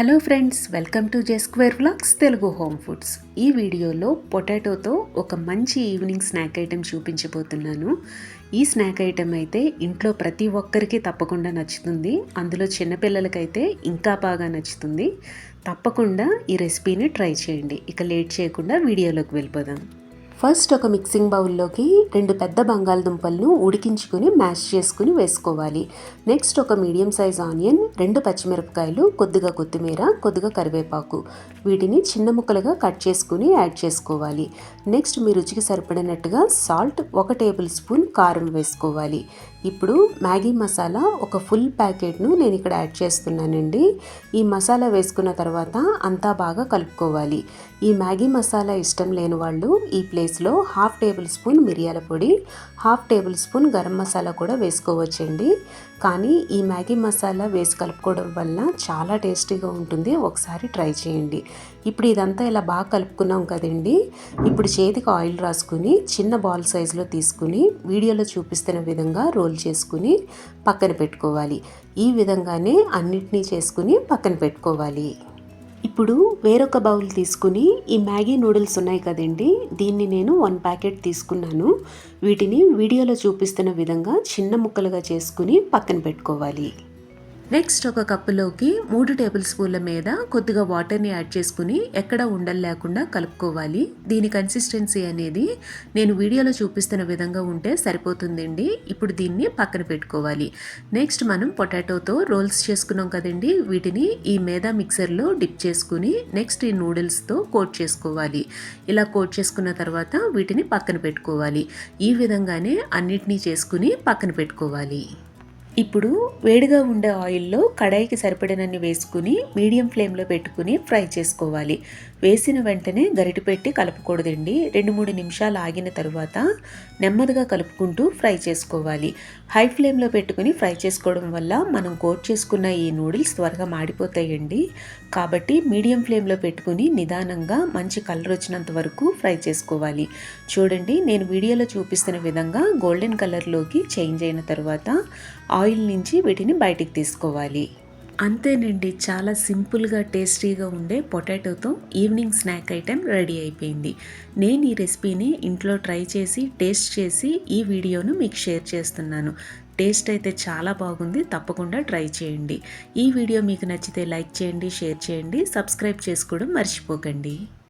Hello friends welcome to J square vlogs Telugu home foods. ఈ వీడియోలో పొటాటోతో ఒక మంచి ఈవినింగ్ స్నాక్ ఐటెం చూపించబోతున్నాను. ఈ స్నాక్ ఐటెం అయితే ఇంట్లో ప్రతి ఒక్కరికి తప్పకుండా నచ్చుతుంది. అందులో చిన్నపిల్లలకైతే ఇంకా బాగా నచ్చుతుంది. తప్పకుండా ఈ రెసిపీని ట్రై చేయండి. ఇక లేట్ చేయకుండా వీడియోలోకి వెళ్ళిపోదాం. ఫస్ట్ ఒక మిక్సింగ్ బౌల్లోకి రెండు పెద్ద బంగాళదుంపలను ఉడికించుకుని మ్యాష్ చేసుకుని వేసుకోవాలి. నెక్స్ట్ ఒక మీడియం సైజ్ ఆనియన్ రెండు పచ్చిమిరపకాయలు కొద్దిగా కొత్తిమీర కొద్దిగా కరివేపాకు. వీటిని చిన్న ముక్కలుగా కట్ చేసుకుని యాడ్ చేసుకోవాలి. నెక్స్ట్ మీ రుచికి సరిపడినట్టుగా సాల్ట్ ఒక టేబుల్ స్పూన్ కారం వేసుకోవాలి. ఇప్పుడు మ్యాగీ మసాలా ఒక ఫుల్ ప్యాకెట్ను నేను ఇక్కడ యాడ్ చేస్తున్నానండి. ఈ మసాలా వేసుకున్న తర్వాత అంతా బాగా కలుపుకోవాలి. ఈ మ్యాగీ మసాలా ఇష్టం లేని వాళ్ళు ఈ ప్లేస్ ప్లేస్లో హాఫ్ టేబుల్ స్పూన్ మిరియాల పొడి half tablespoon garam masala కూడా వేసుకోవచ్చండి. కానీ ఈ మ్యాగీ మసాలా వేసి కలుపుకోవడం వల్ల చాలా టేస్టీగా ఉంటుంది. ఒకసారి ట్రై చేయండి. ఇప్పుడు ఇదంతా ఇలా బాగా కలుపుకున్నాం కదండి. ఇప్పుడు చేతికి ఆయిల్ రాసుకుని చిన్న బాల్ సైజులో తీసుకుని వీడియోలో చూపిస్తున్న విధంగా రోల్ చేసుకుని పక్కన పెట్టుకోవాలి. ఈ విధంగానే అన్నిటినీ చేసుకుని పక్కన పెట్టుకోవాలి. ఇప్పుడు వేరొక బౌల్ తీసుకుని ఈ మ్యాగీ నూడిల్స్ ఉన్నాయి కదండి దీన్ని నేను వన్ ప్యాకెట్ తీసుకున్నాను. వీటిని వీడియోలో చూపిస్తున్న విధంగా చిన్న ముక్కలుగా చేసుకుని పక్కన పెట్టుకోవాలి. నెక్స్ట్ ఒక కప్పులోకి మూడు టేబుల్ స్పూన్ల మీద కొద్దిగా వాటర్ని యాడ్ చేసుకుని ఎక్కడ ఉండలు లేకుండా కలుపుకోవాలి. దీని కన్సిస్టెన్సీ అనేది నేను వీడియోలో చూపిస్తున్న విధంగా ఉంటే సరిపోతుందండి. ఇప్పుడు దీన్ని పక్కన పెట్టుకోవాలి. నెక్స్ట్ మనం పొటాటోతో రోల్స్ చేసుకున్నాం కదండి. వీటిని ఈ మేదా మిక్సర్లో డిప్ చేసుకుని నెక్స్ట్ ఈ నూడిల్స్తో కోట్ చేసుకోవాలి. ఇలా కోట్ చేసుకున్న తర్వాత వీటిని పక్కన పెట్టుకోవాలి. ఈ విధంగానే అన్నిటినీ చేసుకుని పక్కన పెట్టుకోవాలి. ఇప్పుడు వేడిగా ఉండే ఆయిల్లో కడాయికి సరిపడినన్ని వేసుకుని మీడియం ఫ్లేమ్లో పెట్టుకుని ఫ్రై చేసుకోవాలి. వేసిన వెంటనే గరిటి పెట్టి కలపకూడదండి రెండు మూడు నిమిషాలు ఆగిన తర్వాత నెమ్మదిగా కలుపుకుంటూ ఫ్రై చేసుకోవాలి. హై ఫ్లేమ్లో పెట్టుకుని ఫ్రై చేసుకోవడం వల్ల మనం కోట్ చేసుకున్న ఈ నూడిల్స్ త్వరగా మాడిపోతాయండి. కాబట్టి మీడియం ఫ్లేమ్లో పెట్టుకుని నిదానంగా మంచి కలర్ వచ్చినంత వరకు ఫ్రై చేసుకోవాలి. చూడండి నేను వీడియోలో చూపిస్తున్న విధంగా గోల్డెన్ కలర్లోకి చేంజ్ అయిన తర్వాత ఆయిల్ నుంచి వీటిని బయటికి తీసుకోవాలి. అంతేనండి చాలా సింపుల్గా టేస్టీగా ఉండే పొటాటోతో ఈవినింగ్ స్నాక్ ఐటెం రెడీ అయిపోయింది. నేను ఈ రెసిపీని ఇంట్లో ట్రై చేసి టేస్ట్ చేసి ఈ వీడియోను మీకు షేర్ చేస్తున్నాను. టేస్ట్ అయితే చాలా బాగుంది తప్పకుండా ట్రై చేయండి. ఈ వీడియో మీకు నచ్చితే లైక్ చేయండి షేర్ చేయండి సబ్స్క్రైబ్ చేసుకోవడం మర్చిపోకండి.